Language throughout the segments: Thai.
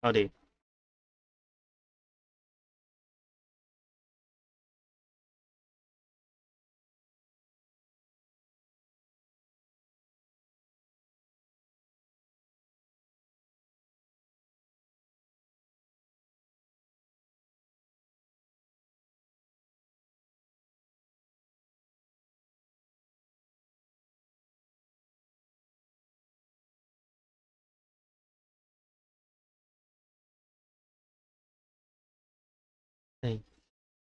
เอ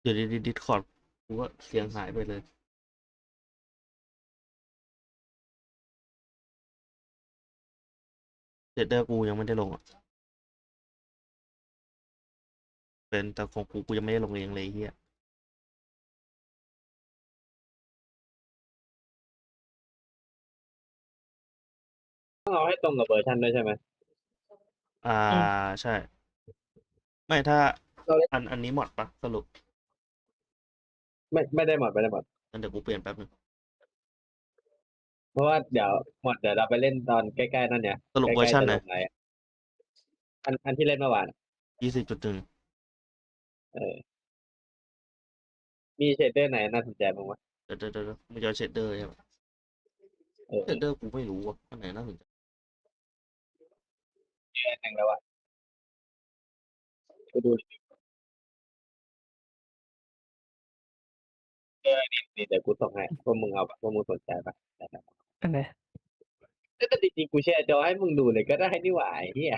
อยู่ดีดิสคอร์ดกูก็เสียงหายไปเลยเดเดอร์กูยังไม่ได้ลงอะ เป็นแต่ของกูกูยังไม่ได้ลงเองเลยไอ้เฮียต้องเอาให้ตรงกับเวอร์ชันด้วยใช่ไหม อ่าใช่ ไม่ถ้าเราเล่นอันอันนี้หมดปะสรุป ไม่ไม่ได้หมดไม่ได้หมดงั้นเดี๋ยวกูเปลี่ยนแป๊บนึงเพราะว่าเดี๋ยวหมดเดี๋ยวเราไปเล่นตอนใกล้ๆนั่นเนี่ยสรุปเวอร์ชันไหนใกล้ๆจะลงไลน์อะอันอันที่เล่นเมื่อวานอะยี่สิบจุดหนึ่งมีเชดเดอร์ไหนน่าสนใจบ้างวะเดี๋ยวเดี๋ยวเดี๋ยวมันจะเชดเดอร์ใช่ไหมเออเชดเดอร์กูไม่รู้อะอันไหนน่าสนใจแค่นึงแล้วอะกูดู ออนี่นี่เดี๋ยวกูส่งให้พวกมึงเอาปะพวกมึงสนใจปะได้ครับอันไหน แต่จริงๆกูแชร์จอให้มึงดูเลยก็ได้นี่หว่าไอ้เหี้ย